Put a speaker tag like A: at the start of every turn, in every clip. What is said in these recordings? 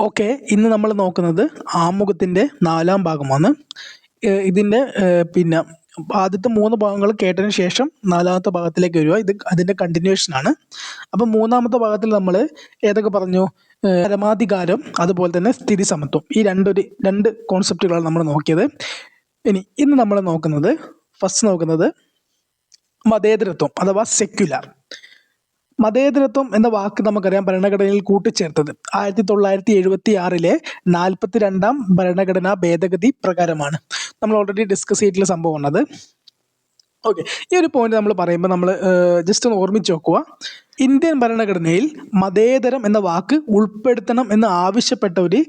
A: Okay ഇന്ന് നമ്മൾ നോക്കുന്നത് ആമുഖത്തിന്റെ നാലാം ഭാഗമാണ്. ഇതിന്റെ പിന്നെ ആദ്യത്തെ മൂന്ന് ഭാഗങ്ങൾ കേട്ടതിന് ശേഷം നാലാമത്തെ ഭാഗത്തിലേക്ക് വരിക. ഇത് അതിന്റെ കണ്ടിന്യൂഷൻ ആണ്. അപ്പം മൂന്നാമത്തെ ഭാഗത്തിൽ നമ്മൾ ഏതൊക്കെ പറഞ്ഞു? പരമാധികാരം അതുപോലെ തന്നെ സ്ഥിതി സമത്വം ഈ രണ്ടൊരു രണ്ട് കോൺസെപ്റ്റുകളാണ് നമ്മൾ നോക്കിയത്. ഇനി ഇന്ന് നമ്മൾ നോക്കുന്നത് ഫസ്റ്റ് നോക്കുന്നത് മതേതരത്വം അഥവാ സെക്യുലർ മതേതരത്വം എന്ന വാക്ക് നമുക്കറിയാം ഭരണഘടനയിൽ കൂട്ടിച്ചേർത്തത്. ആയിരത്തി തൊള്ളായിരത്തി എഴുപത്തി ആറിലെ നാൽപ്പത്തി രണ്ടാം ഭരണഘടനാ ഭേദഗതി പ്രകാരമാണ്. നമ്മൾ ഓൾറെഡി ഡിസ്കസ് ചെയ്തിട്ടുള്ള സംഭവം ഉള്ളത് ഓക്കെ ഈ ഒരു പോയിന്റ് നമ്മൾ പറയുമ്പോൾ നമ്മൾ ജസ്റ്റ് ഒന്ന് ഓർമ്മിച്ച് നോക്കുക ഇന്ത്യൻ ഭരണഘടനയിൽ മതേതരം എന്ന വാക്ക് ഉൾപ്പെടുത്തണം എന്ന് ആവശ്യപ്പെട്ട ഒരു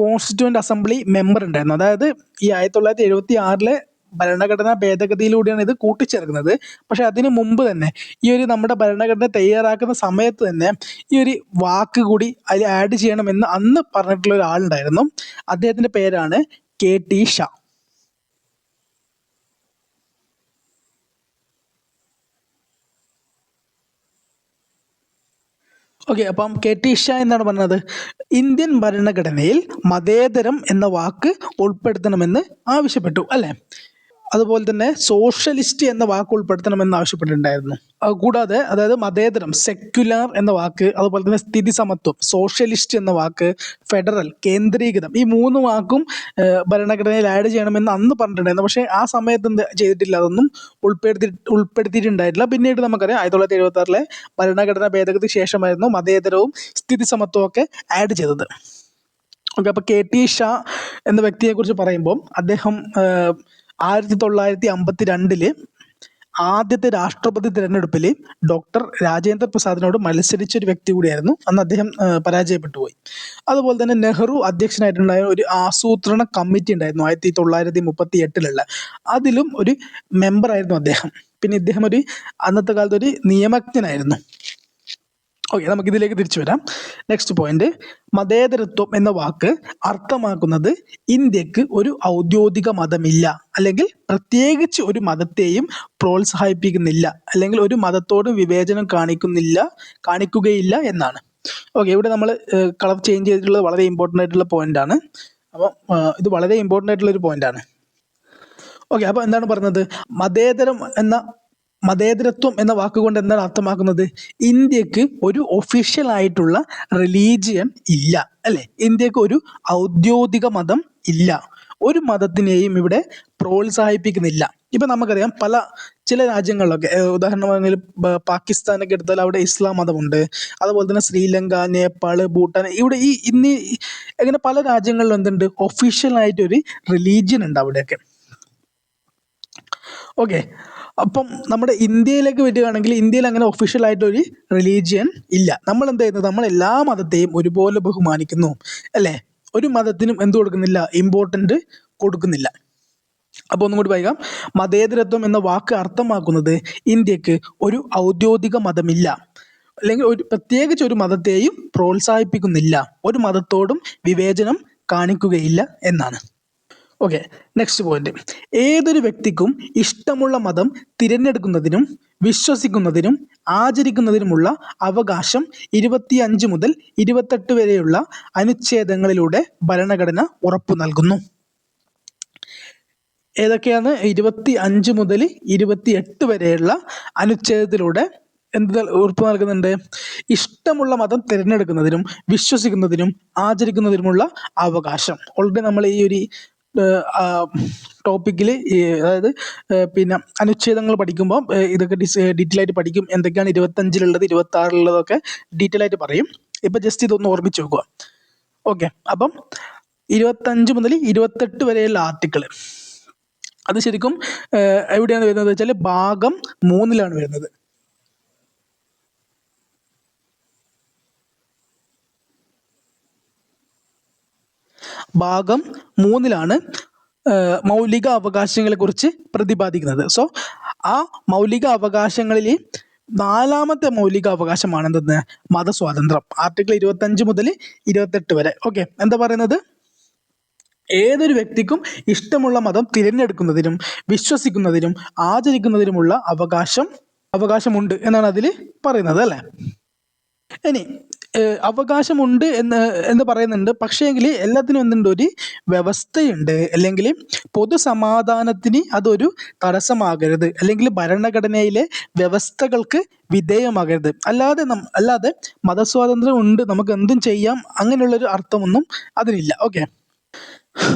A: കോൺസ്റ്റിറ്റ്യൂവന്റ് അസംബ്ലി മെമ്പർ ഉണ്ടായിരുന്നു. അതായത് ഈ ആയിരത്തി തൊള്ളായിരത്തി എഴുപത്തി ആറിലെ ഭരണഘടനാ ഭേദഗതിയിലൂടെയാണ് ഇത് കൂട്ടിച്ചേർക്കുന്നത്. പക്ഷെ അതിനു മുമ്പ് തന്നെ ഈ ഒരു നമ്മുടെ ഭരണഘടന തയ്യാറാക്കുന്ന സമയത്ത് തന്നെ ഈ ഒരു വാക്ക് കൂടി അതിൽ ആഡ് ചെയ്യണമെന്ന് അന്ന് പറഞ്ഞിട്ടുള്ള ഒരാളുണ്ടായിരുന്നു അദ്ദേഹത്തിന്റെ പേരാണ് കെ ടി ഷാ. ഓക്കെ അപ്പം കെ ടി ഷാ എന്നാണ് പറഞ്ഞത്. ഇന്ത്യൻ ഭരണഘടനയിൽ മതേതരം എന്ന വാക്ക് ഉൾപ്പെടുത്തണമെന്ന് ആവശ്യപ്പെട്ടു അല്ലേ? അതുപോലെ തന്നെ സോഷ്യലിസ്റ്റ് എന്ന വാക്ക് ഉൾപ്പെടുത്തണമെന്ന് ആവശ്യപ്പെട്ടിട്ടുണ്ടായിരുന്നു. കൂടാതെ അതായത് മതേതരം സെക്യുലർ എന്ന വാക്ക് അതുപോലെ തന്നെ സ്ഥിതി സമത്വം സോഷ്യലിസ്റ്റ് എന്ന വാക്ക് ഫെഡറൽ കേന്ദ്രീകൃതം ഈ മൂന്ന് വാക്കും ഭരണഘടനയിൽ ആഡ് ചെയ്യണമെന്ന് അന്ന് പറഞ്ഞിട്ടുണ്ടായിരുന്നു. പക്ഷേ ആ സമയത്ത് എന്ത് ചെയ്തിട്ടില്ല അതൊന്നും ഉൾപ്പെടുത്തി ഉൾപ്പെടുത്തിയിട്ടുണ്ടായിട്ടില്ല. പിന്നീട് നമുക്കറിയാം ആയിരത്തി തൊള്ളായിരത്തി എഴുപത്തി ആറിലെ ഭരണഘടനാ ഭേദഗതിക്ക് ശേഷമായിരുന്നു മതേതരവും സ്ഥിതി സമത്വവും ഒക്കെ ആഡ് ചെയ്തത്. ഓക്കെ അപ്പോൾ കെ ടി ഷാ എന്ന വ്യക്തിയെക്കുറിച്ച് പറയുമ്പോൾ അദ്ദേഹം ആയിരത്തി തൊള്ളായിരത്തി അമ്പത്തി രണ്ടിൽ ആദ്യത്തെ രാഷ്ട്രപതി തിരഞ്ഞെടുപ്പിൽ ഡോക്ടർ രാജേന്ദ്ര പ്രസാദിനോട് മത്സരിച്ച ഒരു വ്യക്തി കൂടിയായിരുന്നു. അന്ന് അദ്ദേഹം പരാജയപ്പെട്ടു പോയി അതുപോലെ തന്നെ നെഹ്റു അധ്യക്ഷനായിട്ടുണ്ടായ ഒരു ആസൂത്രണ കമ്മിറ്റി ഉണ്ടായിരുന്നു ആയിരത്തി തൊള്ളായിരത്തി മുപ്പത്തി എട്ടിലുള്ള അതിലും ഒരു മെമ്പറായിരുന്നു അദ്ദേഹം. പിന്നെ ഇദ്ദേഹം ഒരു അന്നത്തെ കാലത്ത് ഒരു നിയമജ്ഞനായിരുന്നു. ഓക്കെ നമുക്ക് ഇതിലേക്ക് തിരിച്ചു വരാം. നെക്സ്റ്റ് പോയിന്റ് മതേതരത്വം എന്ന വാക്ക് അർത്ഥമാക്കുന്നത് ഇന്ത്യയ്ക്ക് ഒരു ഔദ്യോഗിക മതമില്ല. അല്ലെങ്കിൽ പ്രത്യേകിച്ച് ഒരു മതത്തെയും പ്രോത്സാഹിപ്പിക്കുന്നില്ല. അല്ലെങ്കിൽ ഒരു മതത്തോട് വിവേചനം കാണിക്കുന്നില്ല കാണിക്കുകയില്ല എന്നാണ്. ഓക്കെ ഇവിടെ നമ്മൾ കളർ ചേഞ്ച് ചെയ്തിട്ടുള്ളത് വളരെ ഇമ്പോർട്ടന്റ് ആയിട്ടുള്ള പോയിന്റ് ആണ്. അപ്പം ഇത് വളരെ ഇമ്പോർട്ടന്റ് ആയിട്ടുള്ള ഒരു പോയിന്റ് ആണ്. ഓക്കെ അപ്പോൾ എന്താണ് പറഞ്ഞത്? മതേതരം എന്ന മതേതരത്വം എന്ന വാക്കുകൊണ്ട് എന്താണ് അർത്ഥമാക്കുന്നത്? ഇന്ത്യയ്ക്ക് ഒരു ഒഫീഷ്യൽ ആയിട്ടുള്ള റിലീജിയൻ ഇല്ല അല്ലെ? ഇന്ത്യയ്ക്ക് ഒരു ഔദ്യോഗിക മതം ഇല്ല. ഒരു മതത്തിനെയും ഇവിടെ പ്രോത്സാഹിപ്പിക്കുന്നില്ല. ഇപ്പൊ നമുക്കറിയാം പല ചില രാജ്യങ്ങളിലൊക്കെ ഉദാഹരണം പാകിസ്ഥാനൊക്കെ എടുത്താൽ അവിടെ ഇസ്ലാം മതമുണ്ട്. അതുപോലെ തന്നെ ശ്രീലങ്ക നേപ്പാൾ ഭൂട്ടാൻ ഇവിടെ ഈ ഇന്ന് അങ്ങനെ പല രാജ്യങ്ങളിലും എന്തുണ്ട്? ഒരു റിലീജിയൻ ഉണ്ട് അവിടെയൊക്കെ. ഓക്കെ അപ്പം നമ്മുടെ ഇന്ത്യയിലേക്ക് വരികയാണെങ്കിൽ ഇന്ത്യയിൽ അങ്ങനെ ഒഫീഷ്യലായിട്ടൊരു റിലീജിയൻ ഇല്ല. നമ്മൾ എന്ത് ചെയ്യുന്നത് നമ്മൾ എല്ലാ മതത്തെയും ഒരുപോലെ ബഹുമാനിക്കുന്നു. അല്ലേ? ഒരു മതത്തിനും എന്ത് കൊടുക്കുന്നില്ല? ഇമ്പോർട്ടന്റ് കൊടുക്കുന്നില്ല. അപ്പോൾ ഒന്നും കൂടി വായിക്കാം മതേതരത്വം എന്ന വാക്ക് അർത്ഥമാക്കുന്നത് ഇന്ത്യയ്ക്ക് ഒരു ഔദ്യോഗിക മതമില്ല. അല്ലെങ്കിൽ ഒരു പ്രത്യേകിച്ച് ഒരു മതത്തെയും പ്രോത്സാഹിപ്പിക്കുന്നില്ല. ഒരു മതത്തോടും വിവേചനം കാണിക്കുകയില്ല എന്നാണ്. ഓക്കെ നെക്സ്റ്റ് പോയിന്റ് ഏതൊരു വ്യക്തിക്കും ഇഷ്ടമുള്ള മതം തിരഞ്ഞെടുക്കുന്നതിനും വിശ്വസിക്കുന്നതിനും ആചരിക്കുന്നതിനുമുള്ള അവകാശം ഇരുപത്തിയഞ്ച് മുതൽ ഇരുപത്തെട്ട് വരെയുള്ള അനുച്ഛേദങ്ങളിലൂടെ ഭരണഘടന ഉറപ്പു നൽകുന്നു. ഏതൊക്കെയാണ്? ഇരുപത്തി അഞ്ച് മുതൽ ഇരുപത്തി എട്ട് വരെയുള്ള അനുച്ഛേദത്തിലൂടെ എന്ത് ഉറപ്പ് നൽകുന്നുണ്ട്? ഇഷ്ടമുള്ള മതം തിരഞ്ഞെടുക്കുന്നതിനും വിശ്വസിക്കുന്നതിനും ആചരിക്കുന്നതിനുമുള്ള അവകാശം. ഓൾറെഡി നമ്മൾ ഈ ഒരു ടോപ്പിക്കിൽ അതായത് പിന്നെ അനുച്ഛേദങ്ങൾ പഠിക്കുമ്പോൾ ഇതൊക്കെ ഡിസ് ഡീറ്റെയിൽ ആയിട്ട് പഠിക്കും. എന്തൊക്കെയാണ് ഇരുപത്തഞ്ചിലുള്ളത് ഇരുപത്തി ആറിലുള്ളതൊക്കെ ഡീറ്റെയിൽ ആയിട്ട് പറയും. ഇപ്പം ജസ്റ്റ് ഇതൊന്ന് ഓർമ്മിച്ച് വെക്കുക. ഓക്കെ അപ്പം ഇരുപത്തഞ്ച് മുതൽ ഇരുപത്തെട്ട് വരെയുള്ള ആർട്ടിക്കിൾ അത് ശരിക്കും എവിടെയാണ് വരുന്നത് വെച്ചാൽ ഭാഗം മൂന്നിലാണ് വരുന്നത്. ഭാഗം മൂന്നിലാണ് മൗലിക അവകാശങ്ങളെ കുറിച്ച് പ്രതിപാദിക്കുന്നത്. സോ ആ മൗലിക അവകാശങ്ങളിൽ നാലാമത്തെ മൗലിക അവകാശമാണ് എന്തെന്ന് മതസ്വാതന്ത്ര്യം. ആർട്ടിക്കിൾ ഇരുപത്തഞ്ച് മുതൽ ഇരുപത്തെട്ട് വരെ. ഓക്കെ എന്താ പറയുന്നത്? ഏതൊരു വ്യക്തിക്കും ഇഷ്ടമുള്ള മതം തിരഞ്ഞെടുക്കുന്നതിനും വിശ്വസിക്കുന്നതിനും ആചരിക്കുന്നതിനുമുള്ള അവകാശം അവകാശമുണ്ട് എന്നാണ് അതിൽ പറയുന്നത് അല്ലേ? ഇനി അവകാശമുണ്ട് എന്ന് എന്ന് പറയുന്നുണ്ട്. പക്ഷേങ്കിൽ എല്ലാത്തിനും എന്തുണ്ട്? ഒരു വ്യവസ്ഥയുണ്ട്. അല്ലെങ്കിൽ പൊതുസമാധാനത്തിന് അതൊരു തടസ്സമാകരുത്. അല്ലെങ്കിൽ ഭരണഘടനയിലെ വ്യവസ്ഥകൾക്ക് വിധേയമാകരുത്. അല്ലാതെ അല്ലാതെ മതസ്വാതന്ത്ര്യം ഉണ്ട് നമുക്ക് എന്തും ചെയ്യാം അങ്ങനെയുള്ളൊരു അർത്ഥമൊന്നും അതിനില്ല. ഓക്കെ.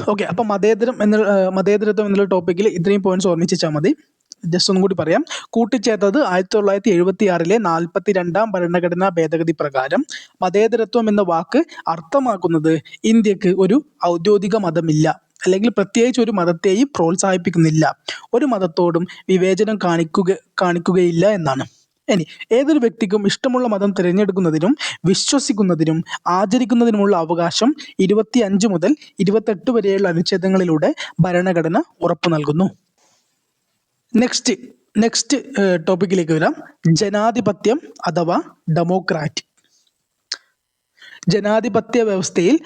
A: ഓക്കെ. അപ്പം മതേതരം എന്ന മതേതരത്വം എന്നുള്ള ടോപ്പിക്കിൽ ഇത്രയും പോയിന്റ്സ് ഓർമ്മിച്ചാൽ മതി. ജസ്റ്റ് ഒന്നും കൂടി പറയാം. കൂട്ടിച്ചേർത്തത് ആയിരത്തി തൊള്ളായിരത്തി എഴുപത്തി ആറിലെ നാൽപ്പത്തി രണ്ടാം ഭരണഘടനാ ഭേദഗതി പ്രകാരം മതേതരത്വം എന്ന വാക്ക് അർത്ഥമാക്കുന്നത് ഇന്ത്യയ്ക്ക് ഒരു ഔദ്യോഗിക മതമില്ല. അല്ലെങ്കിൽ പ്രത്യേകിച്ച് ഒരു മതത്തെയും പ്രോത്സാഹിപ്പിക്കുന്നില്ല. ഒരു മതത്തോടും വിവേചനം കാണിക്കുക കാണിക്കുകയില്ല എന്നാണ്. ഇനി ഏതൊരു വ്യക്തിക്കും ഇഷ്ടമുള്ള മതം തിരഞ്ഞെടുക്കുന്നതിനും വിശ്വസിക്കുന്നതിനും ആചരിക്കുന്നതിനുമുള്ള അവകാശം ഇരുപത്തി അഞ്ച് മുതൽ ഇരുപത്തെട്ട് വരെയുള്ള അനുച്ഛേദങ്ങളിലൂടെ ഭരണഘടന ഉറപ്പു നൽകുന്നു. നെക്സ്റ്റ് നെക്സ്റ്റ് ടോപ്പിക്കിലേക്ക് വരാം. ജനാധിപത്യം അഥവാ ഡെമോക്രാറ്റ് ജനാധിപത്യ വ്യവസ്ഥയിൽ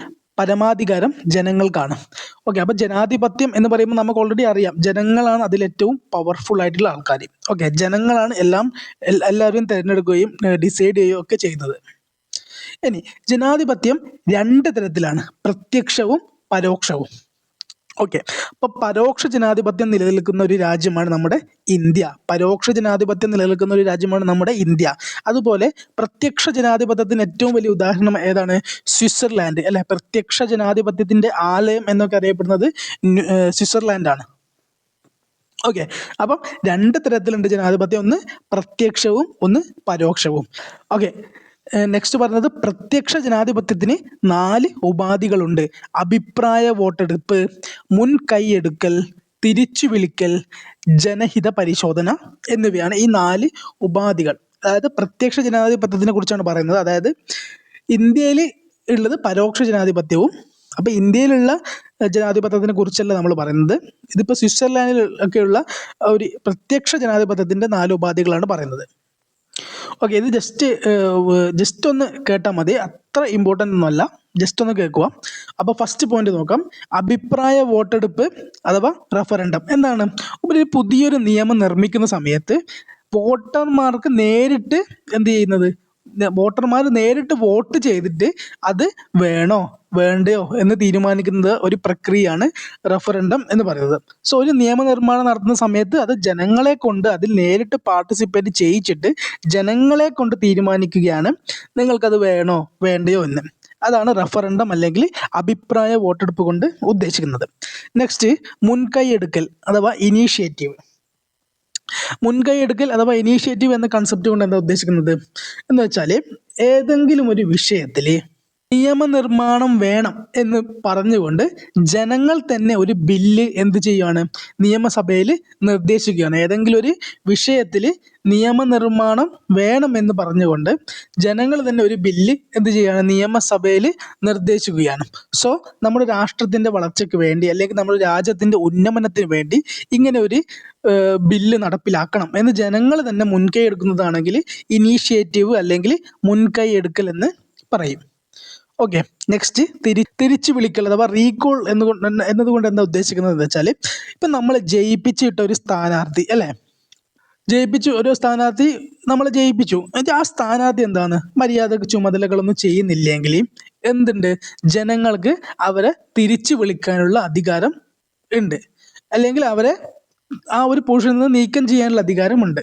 A: പരമാധികാരം ജനങ്ങൾക്കാണ് ഓക്കെ അപ്പൊ ജനാധിപത്യം എന്ന് പറയുമ്പോൾ നമുക്ക് ഓൾറെഡി അറിയാം. ജനങ്ങളാണ് അതിൽ ഏറ്റവും പവർഫുൾ ആയിട്ടുള്ള ആൾക്കാർ. ഓക്കെ ജനങ്ങളാണ് എല്ലാം എല്ലാവരെയും എല്ലാവരും തിരഞ്ഞെടുക്കുകയും ഡിസൈഡ് ചെയ്യുകയും ഒക്കെ ചെയ്യുന്നത്. ഇനി ജനാധിപത്യം രണ്ട് തരത്തിലാണ്. പ്രത്യക്ഷവും പരോക്ഷവും. ഓക്കെ അപ്പൊ പരോക്ഷ ജനാധിപത്യം നിലനിൽക്കുന്ന ഒരു രാജ്യമാണ് നമ്മുടെ ഇന്ത്യ. പരോക്ഷ ജനാധിപത്യം നിലനിൽക്കുന്ന ഒരു രാജ്യമാണ് നമ്മുടെ ഇന്ത്യ. അതുപോലെ പ്രത്യക്ഷ ജനാധിപത്യത്തിന് ഏറ്റവും വലിയ ഉദാഹരണം ഏതാണ്? സ്വിറ്റ്സർലാൻഡ്. അല്ലെ? പ്രത്യക്ഷ ജനാധിപത്യത്തിന്റെ ആലയം എന്നൊക്കെ അറിയപ്പെടുന്നത് സ്വിറ്റ്സർലാൻഡാണ്. ഓക്കെ അപ്പം രണ്ട് തരത്തിലുണ്ട് ജനാധിപത്യം. ഒന്ന് പ്രത്യക്ഷവും ഒന്ന് പരോക്ഷവും. ഓക്കെ നെക്സ്റ്റ് പറഞ്ഞത് പ്രത്യക്ഷ ജനാധിപത്യത്തിന് നാല് ഉപാധികളുണ്ട്. അഭിപ്രായ വോട്ടെടുപ്പ് മുൻ കൈയെടുക്കൽ തിരിച്ചു വിളിക്കൽ ജനഹിത പരിശോധന എന്നിവയാണ് ഈ നാല് ഉപാധികൾ. അതായത് പ്രത്യക്ഷ ജനാധിപത്യത്തിനെ കുറിച്ചാണ് പറയുന്നത്. അതായത് ഇന്ത്യയിൽ ഉള്ളത് പരോക്ഷ ജനാധിപത്യവും അപ്പൊ ഇന്ത്യയിലുള്ള ജനാധിപത്യത്തിനെ കുറിച്ചല്ല നമ്മൾ പറയുന്നത്. ഇതിപ്പോ സ്വിറ്റ്സർലാൻഡിൽ ഒക്കെയുള്ള ഒരു പ്രത്യക്ഷ ജനാധിപത്യത്തിന്റെ നാല് ഉപാധികളാണ് പറയുന്നത്. ഓക്കെ ഇത് ജസ്റ്റ് ജസ്റ്റ് ഒന്ന് കേട്ടാൽ മതി. അത്ര ഇമ്പോർട്ടന്റ് ഒന്നുമല്ല ജസ്റ്റ് ഒന്ന് കേൾക്കുക അപ്പോൾ ഫസ്റ്റ് പോയിന്റ് നോക്കാം. അഭിപ്രായ വോട്ടെടുപ്പ് അഥവാ റഫറൻഡം എന്താണ്? ഒരു പുതിയൊരു നിയമം നിർമ്മിക്കുന്ന സമയത്ത് വോട്ടർമാർക്ക് നേരിട്ട് എന്ത് ചെയ്യുന്നത്? വോട്ടർമാർ നേരിട്ട് വോട്ട് ചെയ്തിട്ട് അത് വേണോ വേണ്ടയോ എന്ന് തീരുമാനിക്കുന്നത് ഒരു പ്രക്രിയയാണ് റഫറൻഡം എന്ന് പറയുന്നത്. സോ ഒരു നിയമനിർമ്മാണം നടത്തുന്ന സമയത്ത് അത് ജനങ്ങളെ കൊണ്ട് അതിൽ നേരിട്ട് പാർട്ടിസിപ്പേറ്റ് ചെയ്യിച്ചിട്ട് ജനങ്ങളെ കൊണ്ട് തീരുമാനിക്കുകയാണ് നിങ്ങൾക്കത് വേണോ വേണ്ടയോ എന്ന്. അതാണ് റഫറൻഡം അല്ലെങ്കിൽ അഭിപ്രായ വോട്ടെടുപ്പ് കൊണ്ട് ഉദ്ദേശിക്കുന്നത്. നെക്സ്റ്റ് മുൻകൈ എടുക്കൽ അഥവാ ഇനീഷ്യേറ്റീവ് മുൻകൈ എടുക്കൽ അഥവാ ഇനീഷ്യേറ്റീവ് എന്ന കൺസെപ്റ്റ് കൊണ്ട് എന്താ ഉദ്ദേശിക്കുന്നത്. എന്ന് വെച്ചാൽ ഏതെങ്കിലും ഒരു വിഷയത്തിൽ നിയമനിർമ്മാണം വേണം എന്ന് പറഞ്ഞുകൊണ്ട് ജനങ്ങൾ തന്നെ ഒരു ബില്ല് എന്ത് ചെയ്യുകയാണ് നിയമസഭയിൽ നിർദ്ദേശിക്കുകയാണ്. ഏതെങ്കിലും ഒരു വിഷയത്തിൽ നിയമനിർമ്മാണം വേണം എന്ന് പറഞ്ഞുകൊണ്ട് ജനങ്ങൾ തന്നെ ഒരു ബില്ല് എന്ത് ചെയ്യുകയാണ് നിയമസഭയിൽ നിർദ്ദേശിക്കുകയാണ്. സോ നമ്മുടെ രാഷ്ട്രത്തിന്റെ വളർച്ചയ്ക്ക് വേണ്ടി അല്ലെങ്കിൽ നമ്മുടെ രാജ്യത്തിന്റെ ഉന്നമനത്തിന് വേണ്ടി ഇങ്ങനെ ഒരു ബില്ല് നടപ്പിലാക്കണം എന്ന് ജനങ്ങൾ തന്നെ മുൻകൈ എടുക്കുന്നതാണെങ്കിൽ ഇനീഷ്യേറ്റീവ് അല്ലെങ്കിൽ മുൻകൈ എടുക്കൽ എന്ന് പറയും. ഓക്കെ നെക്സ്റ്റ് തിരി തിരിച്ചു വിളിക്കൽ അഥവാ റീകോൾ എന്നുകൊണ്ട് എന്നതുകൊണ്ട് എന്താ ഉദ്ദേശിക്കുന്നത് എന്ന് വെച്ചാൽ ഇപ്പം നമ്മൾ ജയിപ്പിച്ചിട്ട ഒരു സ്ഥാനാർത്ഥി അല്ലേ? ജയിപ്പിച്ചു ഒരു സ്ഥാനാർത്ഥി നമ്മൾ ജയിപ്പിച്ചു. ആ സ്ഥാനാർത്ഥി എന്താണ്? മര്യാദയ്ക്ക് ചുമതലകളൊന്നും ചെയ്യുന്നില്ലെങ്കിൽ എന്തുണ്ട്? ജനങ്ങൾക്ക് അവരെ തിരിച്ചു വിളിക്കാനുള്ള അധികാരം ഉണ്ട്. അല്ലെങ്കിൽ അവരെ ആ ഒരു പൊസിഷനിൽ നിന്ന് നീക്കം ചെയ്യാനുള്ള അധികാരമുണ്ട്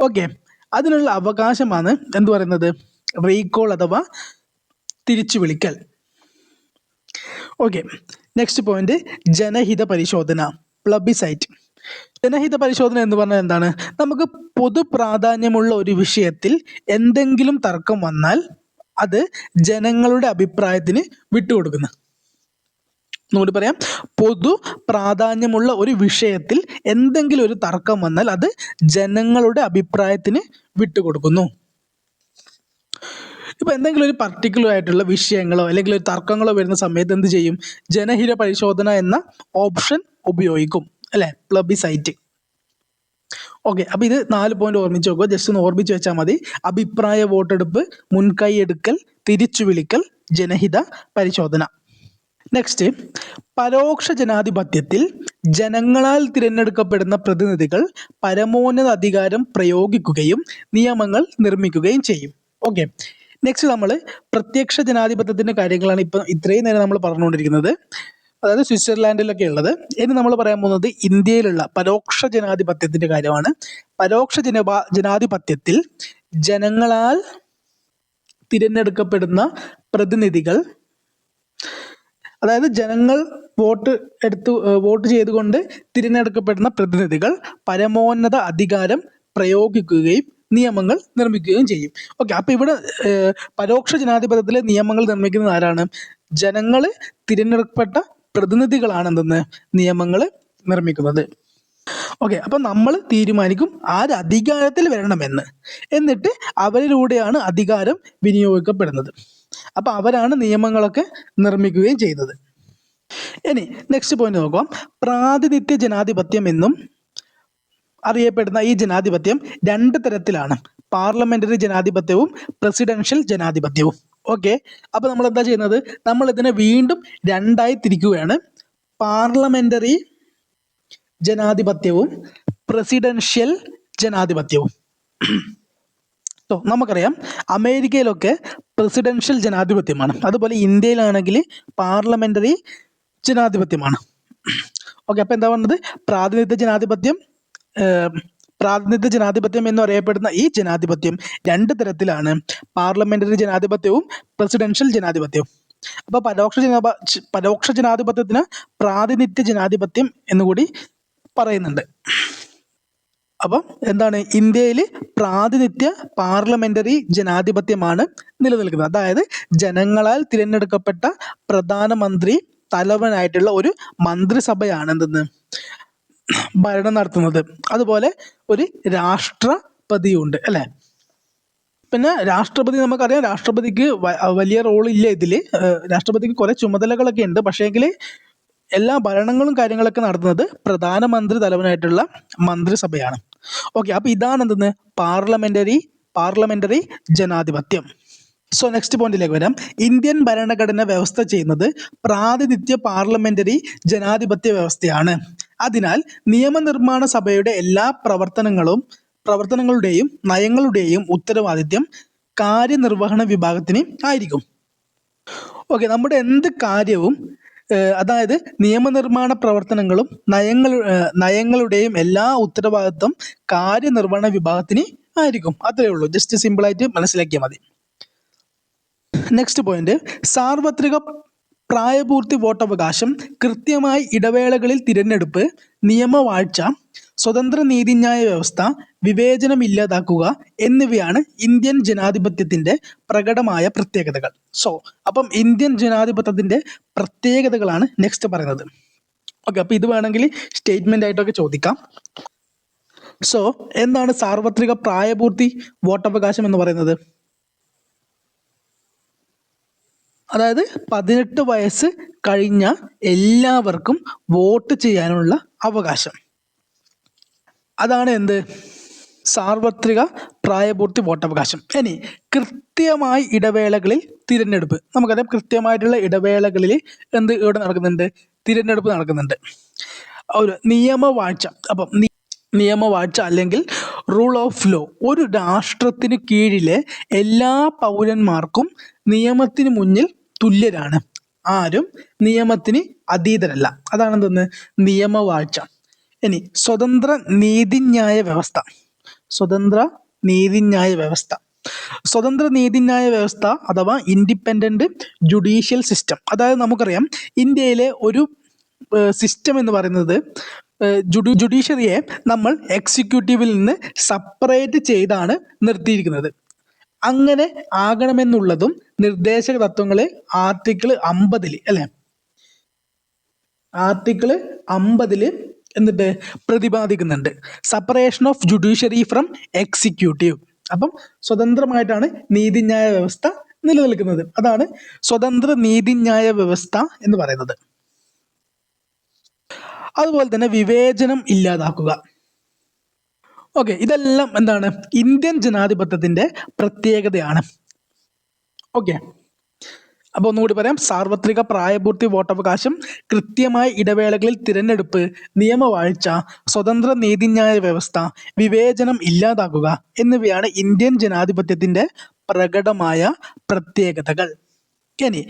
A: ഓക്കെ അതിനുള്ള അവകാശമാണ് എന്തു പറയുന്നത്? റീകോൾ അഥവാ തിരിച്ചു വിളിക്കൽ. ഓക്കെ നെക്സ്റ്റ് പോയിന്റ് ജനഹിത പരിശോധന. പ്ലബിസൈറ്റ് ജനഹിത പരിശോധന എന്ന് പറഞ്ഞാൽ എന്താണ്? നമുക്ക് പൊതു പ്രാധാന്യമുള്ള ഒരു വിഷയത്തിൽ എന്തെങ്കിലും തർക്കം വന്നാൽ അത് ജനങ്ങളുടെ അഭിപ്രായത്തിന് വിട്ടുകൊടുക്കുന്നു എന്നുകൂടി പറയാം. പൊതു പ്രാധാന്യമുള്ള ഒരു വിഷയത്തിൽ എന്തെങ്കിലും ഒരു തർക്കം വന്നാൽ അത് ജനങ്ങളുടെ അഭിപ്രായത്തിന് വിട്ടുകൊടുക്കുന്നു ഇപ്പൊ എന്തെങ്കിലും ഒരു പർട്ടിക്കുലർ ആയിട്ടുള്ള വിഷയങ്ങളോ അല്ലെങ്കിൽ ഒരു തർക്കങ്ങളോ വരുന്ന സമയത്ത് എന്ത് ചെയ്യും? ജനഹിത പരിശോധന എന്ന ഓപ്ഷൻ ഉപയോഗിക്കും അല്ലെ? പ്ലബിസൈറ്റ് ഓക്കെ അപ്പൊ ഇത് നാല് പോയിന്റ് ഓർമ്മിച്ച് നോക്കുക ജസ്റ്റ് ഒന്ന് ഓർമ്മിച്ച് വെച്ചാൽ മതി. അഭിപ്രായ വോട്ടെടുപ്പ് മുൻകൈ എടുക്കൽ തിരിച്ചു വിളിക്കൽ ജനഹിത പരിശോധന. നെക്സ്റ്റ് പരോക്ഷ ജനാധിപത്യത്തിൽ ജനങ്ങളാൽ തിരഞ്ഞെടുക്കപ്പെടുന്ന പ്രതിനിധികൾ പരമോന്നത അധികാരം പ്രയോഗിക്കുകയും നിയമങ്ങൾ നിർമ്മിക്കുകയും ചെയ്യും. ഓക്കെ നെക്സ്റ്റ് നമ്മൾ പ്രത്യക്ഷ ജനാധിപത്യത്തിന്റെ കാര്യങ്ങളാണ് ഇപ്പം ഇത്രയും നേരം നമ്മൾ പറഞ്ഞുകൊണ്ടിരിക്കുന്നത്. അതായത് സ്വിറ്റ്സർലാൻഡിലൊക്കെ ഉള്ളത്. ഇനി നമ്മൾ പറയാൻ പോകുന്നത് ഇന്ത്യയിലുള്ള പരോക്ഷ ജനാധിപത്യത്തിന്റെ കാര്യമാണ്. പരോക്ഷ ജനപാ ജനാധിപത്യത്തിൽ ജനങ്ങളാൽ തിരഞ്ഞെടുക്കപ്പെടുന്ന പ്രതിനിധികൾ അതായത് ജനങ്ങൾ വോട്ട് എടുത്ത് വോട്ട് ചെയ്തുകൊണ്ട് തിരഞ്ഞെടുക്കപ്പെടുന്ന പ്രതിനിധികൾ പരമോന്നത അധികാരം പ്രയോഗിക്കുകയും നിയമങ്ങൾ നിർമ്മിക്കുകയും ചെയ്യും. ഓക്കെ അപ്പോൾ ഇവിടെ പരോക്ഷ ജനാധിപത്യത്തിലെ നിയമങ്ങൾ നിർമ്മിക്കുന്നത് ആരാണ്? ജനങ്ങൾ തിരഞ്ഞെടുക്കപ്പെട്ട പ്രതിനിധികളാണ് നിയമങ്ങൾ നിർമ്മിക്കുന്നത്. ഓക്കെ അപ്പം നമ്മൾ തീരുമാനിക്കും ആര് അധികാരത്തിൽ വരണമെന്ന്. എന്നിട്ട് അവരിലൂടെയാണ് അധികാരം വിനിയോഗിക്കപ്പെടുന്നത്. അപ്പം അവരാണ് നിയമങ്ങളൊക്കെ നിർമ്മിക്കുകയും ചെയ്യുന്നത് ഇനി നെക്സ്റ്റ് പോയിന്റ് നോക്കാം. പ്രാതിനിധ്യ ജനാധിപത്യം എന്നും അറിയപ്പെടുന്ന ഈ ജനാധിപത്യം രണ്ട് തരത്തിലാണ്. പാർലമെന്ററി ജനാധിപത്യവും പ്രസിഡൻഷ്യൽ ജനാധിപത്യവും. ഓക്കെ? അപ്പോൾ നമ്മൾ എന്താ ചെയ്യുന്നത്? നമ്മൾ ഇതിനെ വീണ്ടും രണ്ടായി തിരിക്കുകയാണ്. പാർലമെന്ററി ജനാധിപത്യവും പ്രസിഡൻഷ്യൽ ജനാധിപത്യവും. നമുക്കറിയാം. അമേരിക്കയിലൊക്കെ പ്രസിഡൻഷ്യൽ ജനാധിപത്യമാണ്. അതുപോലെ ഇന്ത്യയിലാണെങ്കിൽ പാർലമെന്ററി ജനാധിപത്യമാണ്. ഓക്കെ അപ്പോൾ എന്താ പറഞ്ഞത് പ്രാതിനിധ്യ ജനാധിപത്യം പ്രാതിനിധ്യ ജനാധിപത്യം എന്ന് അറിയപ്പെടുന്ന ഈ ജനാധിപത്യം രണ്ട് തരത്തിലാണ്. പാർലമെന്ററി ജനാധിപത്യവും പ്രസിഡൻഷ്യൽ ജനാധിപത്യവും. അപ്പോൾ പരോക്ഷ ജനാ പരോക്ഷ ജനാധിപത്യത്തിന് പ്രാതിനിധ്യ ജനാധിപത്യം എന്നുകൂടി പറയുന്നുണ്ട്. അപ്പം എന്താണ്? ഇന്ത്യയിൽ പ്രാതിനിധ്യ പാർലമെന്ററി ജനാധിപത്യമാണ് നിലനിൽക്കുന്നത്. അതായത് ജനങ്ങളാൽ തിരഞ്ഞെടുക്കപ്പെട്ട പ്രധാനമന്ത്രി തലവനായിട്ടുള്ള ഒരു മന്ത്രിസഭയാണ് എന്തെന്ന് ഭരണം നടത്തുന്നത്. അതുപോലെ ഒരു രാഷ്ട്രപതിയുണ്ട് അല്ലേ? പിന്നെ രാഷ്ട്രപതി നമുക്കറിയാം രാഷ്ട്രപതിക്ക് വലിയ റോൾ ഇല്ല ഇതിൽ രാഷ്ട്രപതിക്ക് കുറെ ചുമതലകളൊക്കെ ഉണ്ട്. പക്ഷേങ്കിൽ എല്ലാ ഭരണങ്ങളും കാര്യങ്ങളൊക്കെ നടത്തുന്നത് പ്രധാനമന്ത്രി തലവനായിട്ടുള്ള മന്ത്രിസഭയാണ്. ഓക്കെ അപ്പോൾ ഇതാണ് എന്തെന്ന്? പാർലമെന്ററി പാർലമെന്ററി ജനാധിപത്യം. സോ നെക്സ്റ്റ് പോയിന്റിലേക്ക് വരാം. ഇന്ത്യൻ ഭരണഘടന വ്യവസ്ഥ ചെയ്യുന്നത് പ്രാതിനിധ്യ പാർലമെന്ററി ജനാധിപത്യ വ്യവസ്ഥയാണ്. അതിനാൽ നിയമനിർമ്മാണ സഭയുടെ എല്ലാ പ്രവർത്തനങ്ങളും പ്രവർത്തനങ്ങളുടെയും നയങ്ങളുടെയും ഉത്തരവാദിത്യം കാര്യനിർവഹണ വിഭാഗത്തിന് ആയിരിക്കും. ഓക്കെ നമ്മുടെ എന്ത് കാര്യവും അതായത് നിയമനിർമ്മാണ പ്രവർത്തനങ്ങളും നയങ്ങൾ നയങ്ങളുടെയും എല്ലാ ഉത്തരവാദിത്വം കാര്യനിർവഹണ വിഭാഗത്തിന് ആയിരിക്കും. അത്രയേ ഉള്ളൂ. ജസ്റ്റ് സിമ്പിളായിട്ട് മനസ്സിലാക്കിയാൽ മതി. നെക്സ്റ്റ് പോയിന്റ് സാർവത്രിക പ്രായപൂർത്തി വോട്ടവകാശം കൃത്യമായി ഇടവേളകളിൽ തിരഞ്ഞെടുപ്പ് നിയമവാഴ്ച സ്വതന്ത്ര നീതിന്യായ വ്യവസ്ഥ വിവേചനം ഇല്ലാതാക്കുക എന്നിവയാണ് ഇന്ത്യൻ ജനാധിപത്യത്തിന്റെ പ്രകടമായ പ്രത്യേകതകൾ. സോ അപ്പം ഇന്ത്യൻ ജനാധിപത്യത്തിന്റെ പ്രത്യേകതകളാണ് നെക്സ്റ്റ് പറയുന്നത്. ഓക്കെ അപ്പോൾ ഇത് വേണമെങ്കിൽ സ്റ്റേറ്റ്മെന്റ് ആയിട്ടൊക്കെ ചോദിക്കാം. സോ എന്താണ് സാർവത്രിക പ്രായപൂർത്തി വോട്ടവകാശം എന്ന് പറയുന്നത്? അതായത് പതിനെട്ട് വയസ്സ് കഴിഞ്ഞ എല്ലാവർക്കും വോട്ട് ചെയ്യാനുള്ള അവകാശം. അതാണ് എന്ത്? സാർവത്രിക പ്രായപൂർത്തി വോട്ടവകാശം. ഇനി കൃത്യമായി ഇടവേളകളിൽ തിരഞ്ഞെടുപ്പ്. നമുക്കറിയാം കൃത്യമായിട്ടുള്ള ഇടവേളകളിൽ എന്ത് ഇവിടെ നടക്കുന്നുണ്ട്? തിരഞ്ഞെടുപ്പ് നടക്കുന്നുണ്ട്. ഒരു നിയമവാഴ്ച. അപ്പം നിയമവാഴ്ച അല്ലെങ്കിൽ റൂൾ ഓഫ് ലോ ഒരു രാഷ്ട്രത്തിന് കീഴിലെ എല്ലാ പൗരന്മാർക്കും നിയമത്തിന് മുന്നിൽ തുല്യരാണ്. ആരും നിയമത്തിന് അതീതരല്ല. അതാണ് എന്തെന്ന്? നിയമവാഴ്ച. ഇനി സ്വതന്ത്ര നീതിന്യായ വ്യവസ്ഥ. സ്വതന്ത്ര നീതിന്യായ വ്യവസ്ഥ. സ്വതന്ത്ര നീതിന്യായ വ്യവസ്ഥ അഥവാ ഇൻഡിപെൻഡന്റ് ജുഡീഷ്യൽ സിസ്റ്റം. അതായത് നമുക്കറിയാം ഇന്ത്യയിലെ ഒരു സിസ്റ്റം എന്ന് പറയുന്നത് ജുഡി ജുഡീഷ്യറിയെ നമ്മൾ എക്സിക്യൂട്ടീവിൽ നിന്ന് സെപ്പറേറ്റ് ചെയ്താണ് നിർത്തിയിരിക്കുന്നത്. അങ്ങനെ ആകണമെന്നുള്ളതും നിർദ്ദേശക തത്വങ്ങൾ ആർട്ടിക്കിൾ അമ്പതിൽ അല്ലെ? ആർട്ടിക്കിൾ അമ്പതിൽ എന്നിട്ട് പ്രതിപാദിക്കുന്നുണ്ട്. Separation of judiciary from executive അപ്പം സ്വതന്ത്രമായിട്ടാണ് നീതിന്യായ വ്യവസ്ഥ നിലനിൽക്കുന്നത്. അതാണ് സ്വതന്ത്ര നീതിന്യായ വ്യവസ്ഥ എന്ന് പറയുന്നത്. അതുപോലെ തന്നെ വിവേചനം ഇല്ലാതാക്കുക. ഓക്കെ ഇതെല്ലാം എന്താണ്? ഇന്ത്യൻ ജനാധിപത്യത്തിന്റെ പ്രത്യേകതയാണ്. ഓക്കെ അപ്പോൾ ഒന്നുകൂടി പറയാം. സാർവത്രിക പ്രായപൂർത്തി വോട്ടവകാശം കൃത്യമായ ഇടവേളകളിൽ തിരഞ്ഞെടുപ്പ് നിയമവാഴ്ച സ്വതന്ത്ര നീതിന്യായ വ്യവസ്ഥ വിവേചനം ഇല്ലാതാക്കുക എന്നിവയാണ് ഇന്ത്യൻ ജനാധിപത്യത്തിന്റെ പ്രകടമായ പ്രത്യേകതകൾ. ഇനി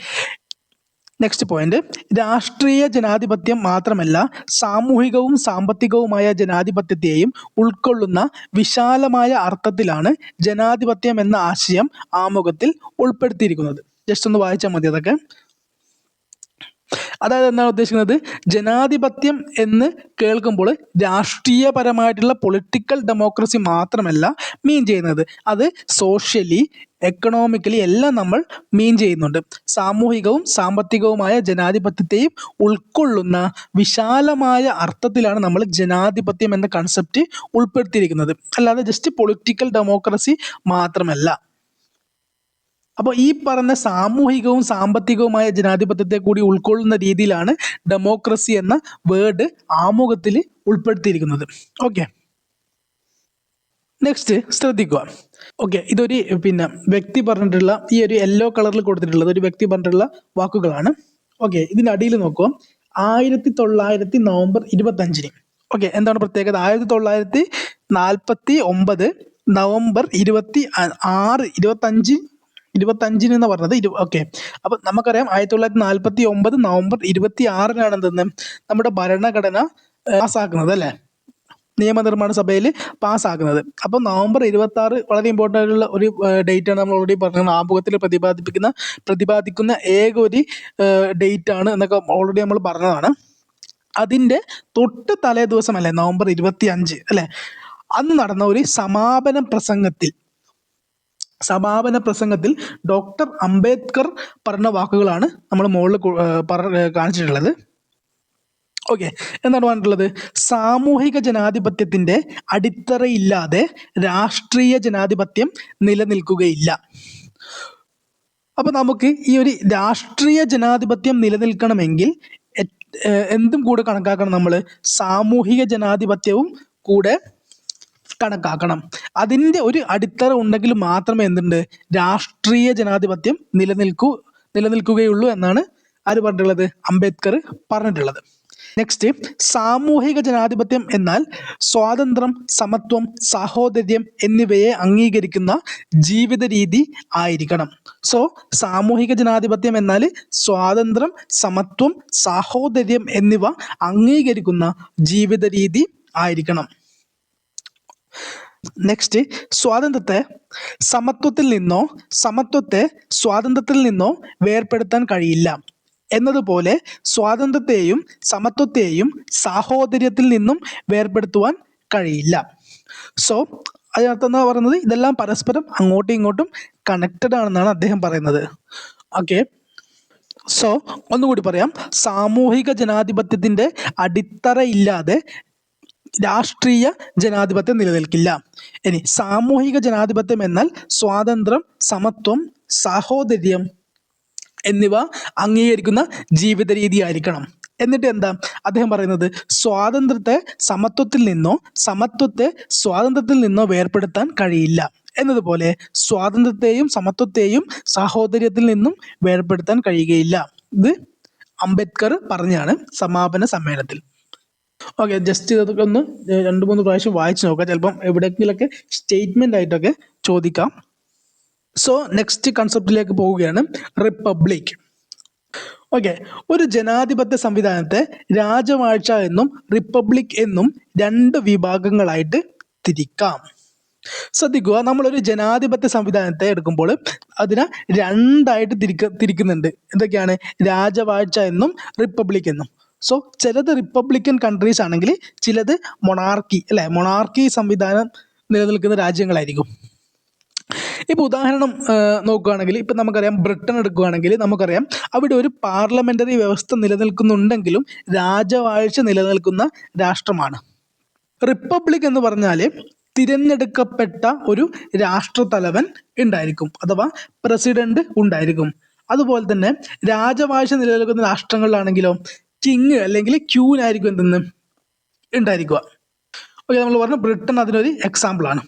A: നെക്സ്റ്റ് പോയിന്റ് രാഷ്ട്രീയ ജനാധിപത്യം മാത്രമല്ല സാമൂഹികവും സാമ്പത്തികവുമായ ജനാധിപത്യത്തെയും ഉൾക്കൊള്ളുന്ന വിശാലമായ അർത്ഥത്തിലാണ് ജനാധിപത്യം എന്ന ആശയം ആമുഖത്തിൽ ഉൾപ്പെടുത്തിയിരിക്കുന്നത്. ജസ്റ്റ് ഒന്ന് വായിച്ചാൽ മതി അതൊക്കെ. അതായത് എന്താണ് ഉദ്ദേശിക്കുന്നത്? ജനാധിപത്യം എന്ന് കേൾക്കുമ്പോൾ രാഷ്ട്രീയപരമായിട്ടുള്ള പൊളിറ്റിക്കൽ ഡെമോക്രസി മാത്രമല്ല മീൻ ചെയ്യുന്നത്. അത് സോഷ്യലി എക്കണോമിക്കലി എല്ലാം നമ്മൾ മീൻ ചെയ്യുന്നുണ്ട്. സാമൂഹികവും സാമ്പത്തികവുമായ ജനാധിപത്യത്തെയും ഉൾക്കൊള്ളുന്ന വിശാലമായ അർത്ഥത്തിലാണ് നമ്മൾ ജനാധിപത്യം എന്ന കൺസെപ്റ്റ് ഉൾപ്പെടുത്തിയിരിക്കുന്നത്. അല്ലാതെ ജസ്റ്റ് പൊളിറ്റിക്കൽ ഡെമോക്രസി മാത്രമല്ല. അപ്പോൾ ഈ പറഞ്ഞ സാമൂഹികവും സാമ്പത്തികവുമായ ജനാധിപത്യത്തെ കൂടി ഉൾക്കൊള്ളുന്ന രീതിയിലാണ് ഡെമോക്രസി എന്ന വേർഡ് ആമുഖത്തിൽ ഉൾപ്പെടുത്തിയിരിക്കുന്നത്. ഓക്കെ നെക്സ്റ്റ് ശ്രദ്ധിക്കുക. ഓക്കെ ഇതൊരു പിന്നെ വ്യക്തി പറഞ്ഞിട്ടുള്ള ഈ ഒരു യെല്ലോ കളറിൽ കൊടുത്തിട്ടുള്ളത് ഒരു വ്യക്തി പറഞ്ഞിട്ടുള്ള വാക്കുകളാണ്. ഓക്കെ ഇതിന്റെ അടിയിൽ നോക്കുക ആയിരത്തി തൊള്ളായിരത്തി നവംബർ ഇരുപത്തഞ്ചിന്. ഓക്കെ എന്താണ് പ്രത്യേകത? ആയിരത്തി തൊള്ളായിരത്തി നാൽപ്പത്തി ഒമ്പത് നവംബർ ഇരുപത്തി ആറ് ഇരുപത്തഞ്ച് ഇരുപത്തഞ്ചിന് എന്ന് പറഞ്ഞത്? ഇരു ഓക്കെ അപ്പൊ നമുക്കറിയാം ആയിരത്തി തൊള്ളായിരത്തി നാൽപ്പത്തി ഒമ്പത് നവംബർ ഇരുപത്തി ആറിനാണ് എന്തെന്ന്? നമ്മുടെ ഭരണഘടന പാസ്സാക്കുന്നത് അല്ലേ? നിയമനിർമ്മാണ സഭയിൽ പാസ്സാക്കുന്നത് അപ്പോൾ നവംബർ ഇരുപത്തി ആറ് വളരെ ഇമ്പോർട്ടന്റ് ആയിട്ടുള്ള ഒരു ഡേറ്റ് ആണ് നമ്മൾ ഓൾറെഡി പറഞ്ഞത്. ആമുഖത്തിൽ പ്രതിപാദിപ്പിക്കുന്ന പ്രതിപാദിക്കുന്ന ഏക ഒരു ഡേറ്റ് ആണ് എന്നൊക്കെ ഓൾറെഡി നമ്മൾ പറഞ്ഞതാണ്. അതിന്റെ തൊട്ട് തലേ ദിവസമല്ലേ നവംബർ ഇരുപത്തി അഞ്ച് അല്ലേ? അന്ന് നടന്ന ഒരു സമാപന പ്രസംഗത്തിൽ സമാപന പ്രസംഗത്തിൽ ഡോക്ടർ അംബേദ്കർ പറഞ്ഞ വാക്കുകളാണ് നമ്മൾ മുകളിൽ കാണിച്ചിട്ടുള്ളത്. ഓക്കെ എന്താണ് പറഞ്ഞിട്ടുള്ളത്? സാമൂഹിക ജനാധിപത്യത്തിന്റെ അടിത്തറയില്ലാതെ രാഷ്ട്രീയ ജനാധിപത്യം നിലനിൽക്കുകയില്ല. അപ്പൊ നമുക്ക് ഈ ഒരു രാഷ്ട്രീയ ജനാധിപത്യം നിലനിൽക്കണമെങ്കിൽ എന്തും കൂടെ കണക്കാക്കണം നമ്മൾ. സാമൂഹിക ജനാധിപത്യവും കൂടെ കണക്കാക്കണം. അതിന്റെ ഒരു അടിത്തറ ഉണ്ടെങ്കിൽ മാത്രമേ എന്തുണ്ട്? രാഷ്ട്രീയ ജനാധിപത്യം നിലനിൽക്കൂ നിലനിൽക്കുകയുള്ളൂ എന്നാണ് ആര് പറഞ്ഞിട്ടുള്ളത്? അംബേദ്കർ പറഞ്ഞിട്ടുള്ളത്. നെക്സ്റ്റ് സാമൂഹിക ജനാധിപത്യം എന്നാൽ സ്വാതന്ത്ര്യം സമത്വം സാഹോദര്യം എന്നിവയെ അംഗീകരിക്കുന്ന ജീവിത രീതി ആയിരിക്കണം. സോ സാമൂഹിക ജനാധിപത്യം എന്നാൽ സ്വാതന്ത്ര്യം സമത്വം സാഹോദര്യം എന്നിവ അംഗീകരിക്കുന്ന ജീവിത രീതി ആയിരിക്കണം. നെക്സ്റ്റ് സ്വാതന്ത്ര്യത്തെ സമത്വത്തിൽ നിന്നോ സമത്വത്തെ സ്വാതന്ത്ര്യത്തിൽ നിന്നോ വേർപെടുത്താൻ കഴിയില്ല. എന്നതുപോലെ സ്വാതന്ത്ര്യത്തെയും സമത്വത്തെയും സാഹോദര്യത്തിൽ നിന്നും വേർപെടുത്തുവാൻ കഴിയില്ല. സോ അതിനർത്ഥം എന്താ പറയുന്നത്? ഇതെല്ലാം പരസ്പരം അങ്ങോട്ടും ഇങ്ങോട്ടും കണക്റ്റഡ് ആണെന്നാണ് അദ്ദേഹം പറയുന്നത്. ഓക്കെ സോ ഒന്നുകൂടി പറയാം. സാമൂഹിക ജനാധിപത്യത്തിന്റെ അടിത്തറയില്ലാതെ രാഷ്ട്രീയ ജനാധിപത്യം നിലനിൽക്കില്ല. ഇനി സാമൂഹിക ജനാധിപത്യം എന്നാൽ സ്വാതന്ത്ര്യം സമത്വം സാഹോദര്യം എന്നിവ അംഗീകരിക്കുന്ന ജീവിത രീതി ആയിരിക്കണം. എന്നിട്ട് എന്താ? അദ്ദേഹം പറയുന്നത് സ്വാതന്ത്ര്യത്തെ സമത്വത്തിൽ നിന്നോ സമത്വത്തെ സ്വാതന്ത്ര്യത്തിൽ നിന്നോ വേർപെടുത്താൻ കഴിയില്ല. എന്നതുപോലെ സ്വാതന്ത്ര്യത്തെയും സമത്വത്തെയും സാഹോദര്യത്തിൽ നിന്നും വേർപെടുത്താൻ കഴിയുകയില്ല. ഇത് അംബേദ്കർ പറഞ്ഞാണ് സമാപന സമ്മേളനത്തിൽ. ഓക്കെ ജസ്റ്റ് ഇതൊക്കെ ഒന്ന് രണ്ട് മൂന്ന് പ്രാവശ്യം വായിച്ചു നോക്കാം. ചിലപ്പം എവിടെയെങ്കിലൊക്കെ സ്റ്റേറ്റ്മെന്റ് ആയിട്ടൊക്കെ ചോദിക്കാം. സോ നെക്സ്റ്റ് കൺസെപ്റ്റിലേക്ക് പോവുകയാണ് റിപ്പബ്ലിക് ഓക്കെ ഒരു ജനാധിപത്യ സംവിധാനത്തെ രാജവാഴ്ച എന്നും റിപ്പബ്ലിക് എന്നും രണ്ട് വിഭാഗങ്ങളായിട്ട് തിരിക്കാം. ശ്രദ്ധിക്കുക നമ്മളൊരു ജനാധിപത്യ സംവിധാനത്തെ എടുക്കുമ്പോൾ അതിനെ രണ്ടായിട്ട് തിരിക്ക തിരിക്കുന്നുണ്ട്. എന്തൊക്കെയാണ്? രാജവാഴ്ച എന്നും റിപ്പബ്ലിക് എന്നും. സോ ചിലത് റിപ്പബ്ലിക്കൻ കൺട്രീസ് ആണെങ്കിൽ ചിലത് മൊണാർക്കി അല്ലെ? മൊണാർക്കി സംവിധാനം നിലനിൽക്കുന്ന രാജ്യങ്ങളായിരിക്കും. ഇപ്പൊ ഉദാഹരണം നോക്കുകയാണെങ്കിൽ ഇപ്പൊ നമുക്കറിയാം ബ്രിട്ടൻ എടുക്കുകയാണെങ്കിൽ നമുക്കറിയാം അവിടെ ഒരു പാർലമെന്ററി വ്യവസ്ഥ നിലനിൽക്കുന്നുണ്ടെങ്കിലും രാജവാഴ്ച നിലനിൽക്കുന്ന രാഷ്ട്രമാണ്. റിപ്പബ്ലിക് എന്ന് പറഞ്ഞാൽ തിരഞ്ഞെടുക്കപ്പെട്ട ഒരു രാഷ്ട്രത്തലവൻ ഉണ്ടായിരിക്കും അഥവാ പ്രസിഡന്റ് ഉണ്ടായിരിക്കും. അതുപോലെ തന്നെ രാജവാഴ്ച നിലനിൽക്കുന്ന രാഷ്ട്രങ്ങളിലാണെങ്കിലോ കിങ് അല്ലെങ്കിൽ ക്യൂനായിരിക്കും എന്തെന്ന് ഉണ്ടായിരിക്കുക. ഓക്കെ നമ്മൾ പറഞ്ഞു ബ്രിട്ടൻ അതിനൊരു എക്സാമ്പിൾ ആണ്.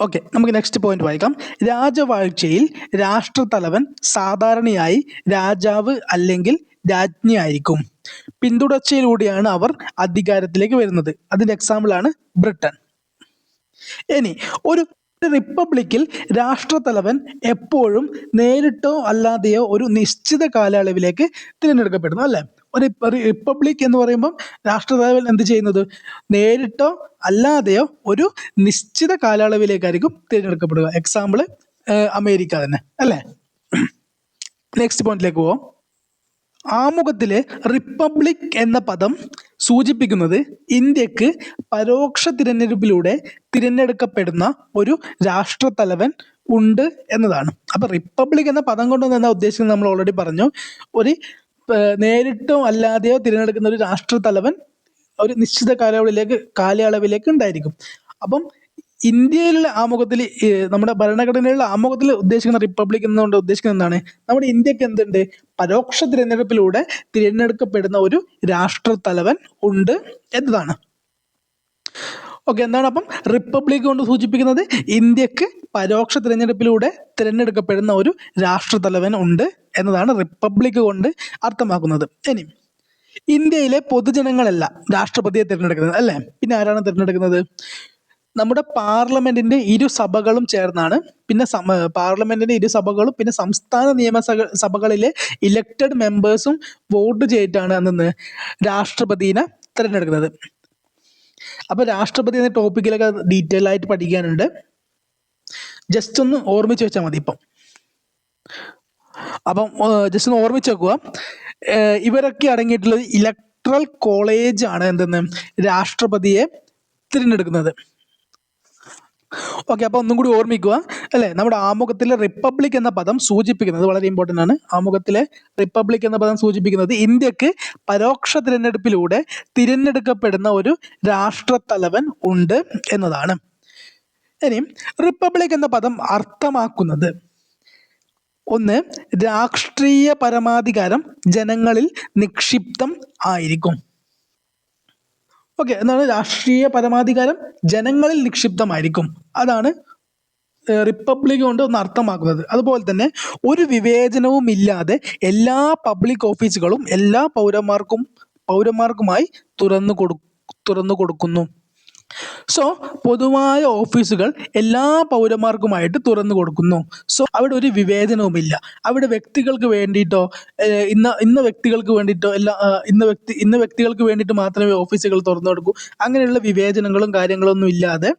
A: ഓക്കെ നമുക്ക് നെക്സ്റ്റ് പോയിന്റ് വായിക്കാം. രാജവാഴ്ചയിൽ രാഷ്ട്രത്തലവൻ സാധാരണയായി രാജാവ് അല്ലെങ്കിൽ രാജ്ഞിയായിരിക്കും പിന്തുടർച്ചയിലൂടെയാണ് അവർ അധികാരത്തിലേക്ക് വരുന്നത്. അതിന്റെ എക്സാമ്പിൾ ആണ് ബ്രിട്ടൻ. ഇനി ഒരു റിപ്പബ്ലിക്കിൽ രാഷ്ട്രത്തലവൻ എപ്പോഴും നേരിട്ടോ അല്ലാതെയോ ഒരു നിശ്ചിത കാലയളവിലേക്ക് തിരഞ്ഞെടുക്കപ്പെടുന്നു അല്ലേ? ഒരു റിപ്പബ്ലിക് എന്ന് പറയുമ്പം രാഷ്ട്രതലവൻ എന്ത് ചെയ്യുന്നത്? നേരിട്ടോ അല്ലാതെയോ ഒരു നിശ്ചിത കാലയളവിലേക്കായിരിക്കും തിരഞ്ഞെടുക്കപ്പെടുക. എക്സാമ്പിൾ അമേരിക്ക തന്നെ. അല്ലേ? നെക്സ്റ്റ് പോയിന്റിലേക്ക് പോവാം. ആമുഖത്തിലെ റിപ്പബ്ലിക് എന്ന പദം സൂചിപ്പിക്കുന്നത് ഇന്ത്യയ്ക്ക് പരോക്ഷ തിരഞ്ഞെടുപ്പിലൂടെ തിരഞ്ഞെടുക്കപ്പെടുന്ന ഒരു രാഷ്ട്രത്തലവൻ ഉണ്ട് എന്നതാണ്. അപ്പൊ റിപ്പബ്ലിക് എന്ന പദം കൊണ്ട് എന്താ ഉദ്ദേശിക്കുന്നത്? നമ്മൾ ഓൾറെഡി പറഞ്ഞു. ഒരു നേരിട്ടോ അല്ലാതെയോ തിരഞ്ഞെടുക്കുന്ന ഒരു രാഷ്ട്രത്തലവൻ ഒരു നിശ്ചിത കാലയളവിലേക്ക് കാലയളവിലേക്ക് ഉണ്ടായിരിക്കും. അപ്പം ഇന്ത്യയിലുള്ള ആമുഖത്തിൽ നമ്മുടെ ഭരണഘടനയിലുള്ള ആമുഖത്തിൽ ഉദ്ദേശിക്കുന്ന റിപ്പബ്ലിക് എന്നുകൊണ്ട് ഉദ്ദേശിക്കുന്നത് എന്താണ്? നമ്മുടെ ഇന്ത്യയ്ക്ക് എന്തുണ്ട്? പരോക്ഷ തിരഞ്ഞെടുപ്പിലൂടെ തിരഞ്ഞെടുക്കപ്പെടുന്ന ഒരു രാഷ്ട്ര തലവൻ ഉണ്ട് എന്നതാണ്. ഓക്കെ എന്താണ് അപ്പം? റിപ്പബ്ലിക് കൊണ്ട് സൂചിപ്പിക്കുന്നത് ഇന്ത്യയ്ക്ക് പരോക്ഷ തിരഞ്ഞെടുപ്പിലൂടെ തിരഞ്ഞെടുക്കപ്പെടുന്ന ഒരു രാഷ്ട്രതലവൻ ഉണ്ട് എന്നതാണ് റിപ്പബ്ലിക് കൊണ്ട് അർത്ഥമാക്കുന്നത്. ഇനി ഇന്ത്യയിലെ പൊതുജനങ്ങളല്ല രാഷ്ട്രപതിയെ തിരഞ്ഞെടുക്കുന്നത് അല്ലേ? പിന്നെ ആരാണ് തിരഞ്ഞെടുക്കുന്നത്? നമ്മുടെ പാർലമെന്റിന്റെ ഇരു സഭകളും ചേർന്നാണ്. പിന്നെ പാർലമെന്റിന്റെ ഇരു സഭകളും പിന്നെ സംസ്ഥാന നിയമസഭ സഭകളിലെ ഇലക്റ്റഡ് മെമ്പേഴ്സും വോട്ട് ചെയ്തിട്ടാണ് അന്ന് രാഷ്ട്രപതിനെ തിരഞ്ഞെടുക്കുന്നത്. അപ്പൊ രാഷ്ട്രപതി എന്ന ടോപ്പിക്കിലൊക്കെ ഡീറ്റെയിൽ ആയിട്ട് പഠിക്കാനുണ്ട്. ജസ്റ്റ് ഒന്ന് ഓർമ്മിച്ച് വെച്ചാൽ മതി ഇപ്പം. അപ്പം ജസ്റ്റ് ഒന്ന് ഓർമ്മിച്ച് വെക്കുക. ഇവരൊക്കെ അടങ്ങിയിട്ടുള്ളത് ഇലക്ട്രൽ കോളേജ് ആണ് എന്തെന്ന്? രാഷ്ട്രപതിയെ തിരഞ്ഞെടുക്കുന്നത്. ഓക്കെ അപ്പോൾ ഒന്നും കൂടി ഓർമ്മിക്കുക. അല്ലേ? നമ്മുടെ ആമുഖത്തിലെ റിപ്പബ്ലിക് എന്ന പദം സൂചിപ്പിക്കുന്നത് വളരെ ഇമ്പോർട്ടന്റ് ആണ്. ആമുഖത്തിലെ റിപ്പബ്ലിക് എന്ന പദം സൂചിപ്പിക്കുന്നത് ഇന്ത്യയ്ക്ക് പരോക്ഷ തിരഞ്ഞെടുപ്പിലൂടെ തിരഞ്ഞെടുക്കപ്പെടുന്ന ഒരു രാഷ്ട്രത്തലവൻ ഉണ്ട് എന്നതാണ്. ഇനി റിപ്പബ്ലിക് എന്ന പദം അർത്ഥമാക്കുന്നത് ഒന്ന് രാഷ്ട്രീയ പരമാധികാരം ജനങ്ങളിൽ നിക്ഷിപ്തം ആയിരിക്കും. ഓക്കെ എന്താണ് രാഷ്ട്രീയ പരമാധികാരം? ജനങ്ങളിൽ നിക്ഷിപ്തമായിരിക്കും. അതാണ് റിപ്പബ്ലിക് കൊണ്ട് ഒന്ന് അർത്ഥമാക്കുന്നത്. അതുപോലെ തന്നെ ഒരു വിവേചനവും ഇല്ലാതെ എല്ലാ പബ്ലിക് ഓഫീസുകളും എല്ലാ പൗരന്മാർക്കും പൗരന്മാർക്കുമായി തുറന്നു കൊടു തുറന്നു കൊടുക്കുന്നു. സോ പൊതുവായ ഓഫീസുകൾ എല്ലാ പൗരന്മാർക്കുമായിട്ട് തുറന്നു കൊടുക്കുന്നു. സോ അവിടെ ഒരു വിവേചനവുമില്ല അവിടെ വ്യക്തികൾക്ക് വേണ്ടിയിട്ടോ ഇന്ന ഇന്ന വ്യക്തികൾക്ക് വേണ്ടിയിട്ടോ എല്ലാ ഇന്ന വ്യക്തി ഇന്ന വ്യക്തികൾക്ക് വേണ്ടിയിട്ട് മാത്രമേ ഓഫീസുകൾ തുറന്നു കൊടുക്കൂ. അങ്ങനെയുള്ള വിവേചനങ്ങളും കാര്യങ്ങളൊന്നും ഇല്ലാതെ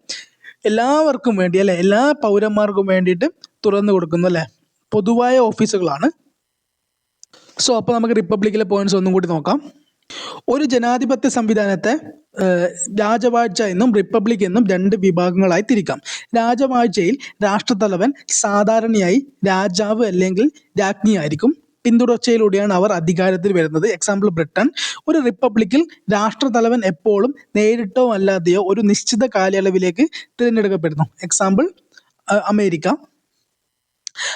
A: എല്ലാവർക്കും വേണ്ടി അല്ലെ? എല്ലാ പൗരന്മാർക്കും വേണ്ടിയിട്ട് തുറന്നു കൊടുക്കുന്നു അല്ലെ? പൊതുവായ ഓഫീസുകളാണ്. സോ അപ്പോൾ നമുക്ക് റിപ്പബ്ലിക്കിലെ പോയിന്റ്സ് ഒന്നും കൂടി നോക്കാം. ഒരു ജനാധിപത്യ സംവിധാനത്തെ രാജവാഴ്ച എന്നും റിപ്പബ്ലിക് എന്നും രണ്ട് വിഭാഗങ്ങളായി തിരിക്കാം. രാജവാഴ്ചയിൽ രാഷ്ട്രത്തലവൻ സാധാരണയായി രാജാവ് അല്ലെങ്കിൽ രാജ്ഞിയായിരിക്കും. പിന്തുടർച്ചയിലൂടെയാണ് അവർ അധികാരത്തിൽ വരുന്നത്. എക്സാമ്പിൾ ബ്രിട്ടൻ ഒരു റിപ്പബ്ലിക്കിൽ രാഷ്ട്രതലവൻ എപ്പോഴും നേരിട്ടോ അല്ലാതെയോ ഒരു നിശ്ചിത കാലയളവിലേക്ക് തിരഞ്ഞെടുക്കപ്പെടുന്നു. Example America.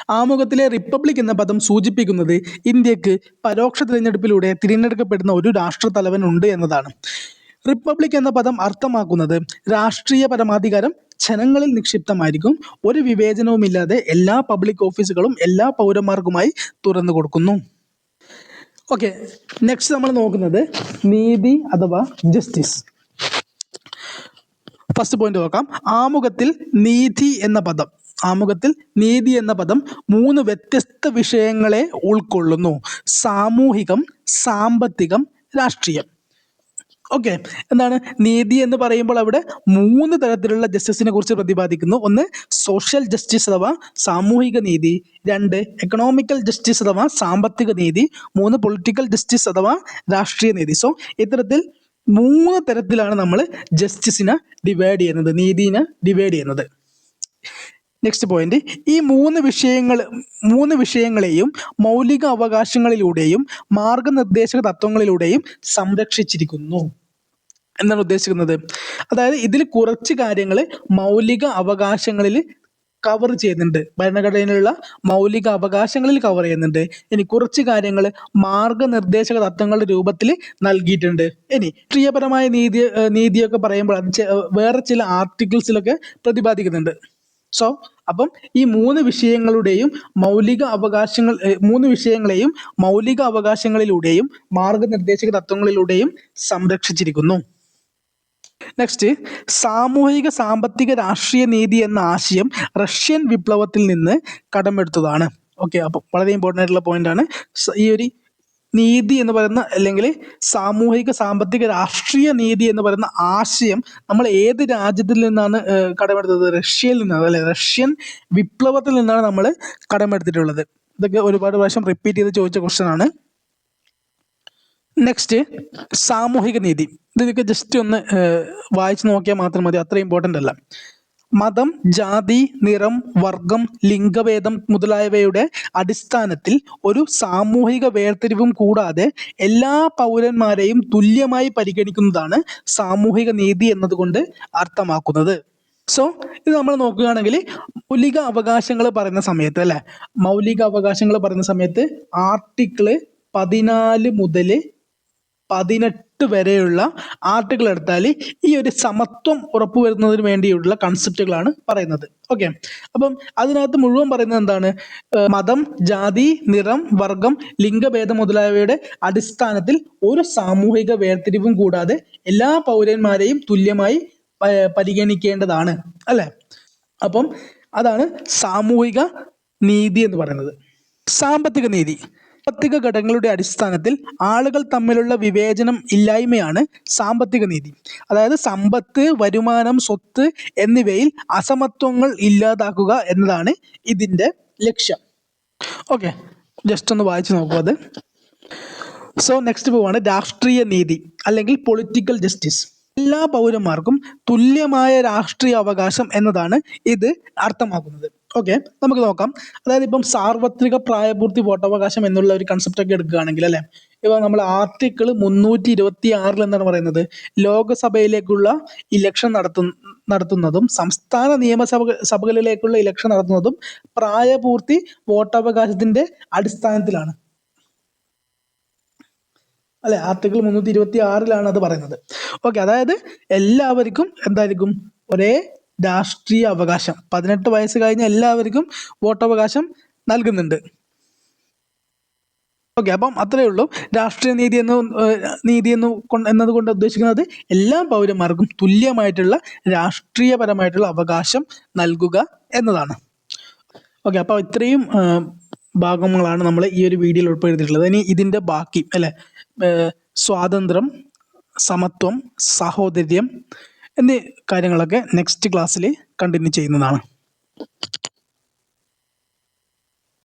A: ആമുഖത്തിലെ റിപ്പബ്ലിക് എന്ന പദം സൂചിപ്പിക്കുന്നത് ഇന്ത്യയ്ക്ക് പരോക്ഷ തിരഞ്ഞെടുപ്പിലൂടെ തിരഞ്ഞെടുക്കപ്പെടുന്ന ഒരു രാഷ്ട്രതലവൻ ഉണ്ട് എന്നതാണ്. റിപ്പബ്ലിക് എന്ന പദം അർത്ഥമാക്കുന്നത് രാഷ്ട്രീയ പരമാധികാരം ജനങ്ങളിൽ നിക്ഷിപ്തമായിരിക്കും. ഒരു വിവേചനവുമില്ലാതെ എല്ലാ പബ്ലിക് ഓഫീസുകളും എല്ലാ പൗരന്മാർക്കുമായി തുറന്നു കൊടുക്കുന്നു. ഓക്കെ നെക്സ്റ്റ് നമ്മൾ നോക്കുന്നത് നീതി അഥവാ ജസ്റ്റിസ് ഫസ്റ്റ് പോയിന്റ് നോക്കാം. ആമുഖത്തിൽ നീതി എന്ന പദം. ആമുഖത്തിൽ നീതി എന്ന പദം മൂന്ന് വ്യത്യസ്ത വിഷയങ്ങളെ ഉൾക്കൊള്ളുന്നു. സാമൂഹികം സാമ്പത്തികം രാഷ്ട്രീയം. ഓക്കെ എന്താണ്? നീതി എന്ന് പറയുമ്പോൾ അവിടെ മൂന്ന് തരത്തിലുള്ള ജസ്റ്റിസിനെ കുറിച്ച് പ്രതിപാദിക്കുന്നു. ഒന്ന് സോഷ്യൽ ജസ്റ്റിസ് അഥവാ സാമൂഹിക നീതി. രണ്ട് എക്കണോമിക്കൽ ജസ്റ്റിസ് അഥവാ സാമ്പത്തിക നീതി. മൂന്ന് പൊളിറ്റിക്കൽ ജസ്റ്റിസ് അഥവാ രാഷ്ട്രീയ നീതി. സോ ഇത്തരത്തിൽ മൂന്ന് തരത്തിലാണ് നമ്മൾ ജസ്റ്റിസിനെ ഡിവൈഡ് ചെയ്യുന്നത്. നീതിനെ ഡിവൈഡ് ചെയ്യുന്നത്. നെക്സ്റ്റ് പോയിന്റ് ഈ മൂന്ന് വിഷയങ്ങൾ മൂന്ന് വിഷയങ്ങളെയും മൗലിക അവകാശങ്ങളിലൂടെയും മാർഗനിർദ്ദേശക തത്വങ്ങളിലൂടെയും സംരക്ഷിച്ചിരിക്കുന്നു. എന്നാണ് ഉദ്ദേശിക്കുന്നത്? അതായത് ഇതിൽ കുറച്ച് കാര്യങ്ങൾ മൗലിക അവകാശങ്ങളിൽ കവർ ചെയ്യുന്നുണ്ട്. ഭരണഘടനയിലുള്ള മൗലിക അവകാശങ്ങളിൽ കവർ ചെയ്യുന്നുണ്ട്. ഇനി കുറച്ച് കാര്യങ്ങൾ മാർഗനിർദ്ദേശക തത്വങ്ങളുടെ രൂപത്തിൽ നൽകിയിട്ടുണ്ട്. ഇനി രാഷ്ട്രീയപരമായ നീതി നീതിയൊക്കെ പറയുമ്പോൾ അത് വേറെ ചില ആർട്ടിക്കിൾസിലൊക്കെ പ്രതിപാദിക്കുന്നുണ്ട്. സോ അപ്പം ഈ മൂന്ന് വിഷയങ്ങളുടെയും മൗലിക അവകാശങ്ങൾ മൂന്ന് വിഷയങ്ങളെയും മൗലിക അവകാശങ്ങളിലൂടെയും മാർഗനിർദ്ദേശക തത്വങ്ങളിലൂടെയും സംരക്ഷിച്ചിരിക്കുന്നു. നെക്സ്റ്റ് സാമൂഹിക സാമ്പത്തിക രാഷ്ട്രീയ നീതി എന്ന ആശയം റഷ്യൻ വിപ്ലവത്തിൽ നിന്ന് കടമെടുത്തതാണ്. ഓക്കെ അപ്പോൾ വളരെ ഇമ്പോർട്ടന്റ് ആയിട്ടുള്ള പോയിന്റ് ആണ്. ഈ ഒരു നീതി എന്ന് പറയുന്ന അല്ലെങ്കിൽ സാമൂഹിക സാമ്പത്തിക രാഷ്ട്രീയ നീതി എന്ന് പറയുന്ന ആശയം നമ്മൾ ഏത് രാജ്യത്തിൽ നിന്നാണ് കടമെടുത്തത്? റഷ്യയിൽ നിന്നാണ് അല്ലെ? റഷ്യൻ വിപ്ലവത്തിൽ നിന്നാണ് നമ്മൾ കടമെടുത്തിട്ടുള്ളത്. ഇതൊക്കെ ഒരുപാട് പ്രാവശ്യം റിപ്പീറ്റ് ചെയ്ത് ചോദിച്ച ക്വസ്റ്റ്യൻ ആണ്. നെക്സ്റ്റ് സാമൂഹിക നീതി. ഇതൊക്കെ ജസ്റ്റ് ഒന്ന് വായിച്ചു നോക്കിയാൽ മാത്രം മതി. അത്ര ഇമ്പോർട്ടന്റ് അല്ല. മതം ജാതി നിറം വർഗം, ലിംഗഭേദം മുതലായവയുടെ അടിസ്ഥാനത്തിൽ ഒരു സാമൂഹിക വേർതിരിവും കൂടാതെ എല്ലാ പൗരന്മാരെയും തുല്യമായി പരിഗണിക്കുന്നതാണ് സാമൂഹിക നീതി എന്നതുകൊണ്ട് അർത്ഥമാക്കുന്നത്. സോ ഇത് നമ്മൾ നോക്കുകയാണെങ്കിൽ മൗലിക അവകാശങ്ങൾ പറയുന്ന സമയത്ത് അല്ലെ? മൗലിക അവകാശങ്ങൾ പറയുന്ന സമയത്ത് ആർട്ടിക്കിൾ പതിനാല് മുതൽ പതിനെട്ട് വരെയുള്ള ആർട്ടിക്കിൾ എടുത്താൽ ഈ ഒരു സമത്വം ഉറപ്പുവരുന്നതിന് വേണ്ടിയുള്ള കൺസെപ്റ്റുകളാണ് പറയുന്നത്. ഓക്കെ അപ്പം അതിനകത്ത് മുഴുവൻ പറയുന്നത് എന്താണ്? മതം ജാതി നിറം വർഗം ലിംഗഭേദം മുതലായവയുടെ അടിസ്ഥാനത്തിൽ ഒരു സാമൂഹിക വേർതിരിവും കൂടാതെ എല്ലാ പൗരന്മാരെയും തുല്യമായി പരിഗണിക്കേണ്ടതാണ്. അല്ലേ? അപ്പം അതാണ് സാമൂഹിക നീതി എന്ന് പറയുന്നത്. സാമ്പത്തിക നീതി. സാമ്പത്തിക ഘടകങ്ങളുടെ അടിസ്ഥാനത്തിൽ ആളുകൾ തമ്മിലുള്ള വിവേചനം ഇല്ലായ്മയാണ് സാമ്പത്തിക നീതി. അതായത് സമ്പത്ത് വരുമാനം സ്വത്ത് എന്നിവയിൽ അസമത്വങ്ങൾ ഇല്ലാതാക്കുക എന്നതാണ് ഇതിന്റെ ലക്ഷ്യം. ഓക്കെ ജസ്റ്റ് ഒന്ന് വായിച്ചു നോക്കൂ അത്. സോ നെക്സ്റ്റ് പോവാണ് രാഷ്ട്രീയ നീതി അല്ലെങ്കിൽ പൊളിറ്റിക്കൽ ജസ്റ്റിസ് എല്ലാ പൗരന്മാർക്കും തുല്യമായ രാഷ്ട്രീയ അവകാശം എന്നതാണ് ഇത് അർത്ഥമാക്കുന്നത്. ഓക്കെ നമുക്ക് നോക്കാം. അതായത് ഇപ്പം സാർവത്രിക പ്രായപൂർത്തി വോട്ടവകാശം എന്നുള്ള ഒരു കൺസെപ്റ്റ് ഒക്കെ എടുക്കുകയാണെങ്കിൽ അല്ലെ? ഇപ്പം നമ്മൾ ആർട്ടിക്കിൾ മുന്നൂറ്റി ഇരുപത്തി ആറിൽ എന്താണ് പറയുന്നത്? ലോകസഭയിലേക്കുള്ള ഇലക്ഷൻ നടത്തു നടത്തുന്നതും സംസ്ഥാന നിയമസഭ സഭകളിലേക്കുള്ള ഇലക്ഷൻ നടത്തുന്നതും പ്രായപൂർത്തി വോട്ടവകാശത്തിന്റെ അടിസ്ഥാനത്തിലാണ്. അല്ലെ? ആർട്ടിക്കിൾ മുന്നൂറ്റി ഇരുപത്തി ആറിലാണ് അത് പറയുന്നത്. ഓക്കെ അതായത് എല്ലാവർക്കും എന്തായിരിക്കും? ഒരേ രാഷ്ട്രീയ അവകാശം. പതിനെട്ട് വയസ്സ് കഴിഞ്ഞ എല്ലാവർക്കും വോട്ടവകാശം നൽകുന്നുണ്ട്. ഓക്കെ അപ്പം അത്രയേ ഉള്ളൂ. രാഷ്ട്രീയ നീതി എന്ന് നീതി എന്ന് കൊണ്ട് എന്നതുകൊണ്ട് ഉദ്ദേശിക്കുന്നത് എല്ലാ പൗരന്മാർക്കും തുല്യമായിട്ടുള്ള രാഷ്ട്രീയപരമായിട്ടുള്ള അവകാശം നൽകുക എന്നതാണ്. ഓക്കെ അപ്പോൾ ഇത്രയും ഭാഗങ്ങളാണ് നമ്മൾ ഈ ഒരു വീഡിയോയിൽ ഉൾപ്പെടുത്തിയിട്ടുള്ളത്. ഇനി ഇതിന്റെ ബാക്കി അല്ലെ? സ്വാതന്ത്ര്യം സമത്വം സഹോദര്യം എന്നീ കാര്യങ്ങളൊക്കെ നെക്സ്റ്റ് ക്ലാസ്സിൽ കണ്ടിന്യൂ ചെയ്യുന്നതാണ്.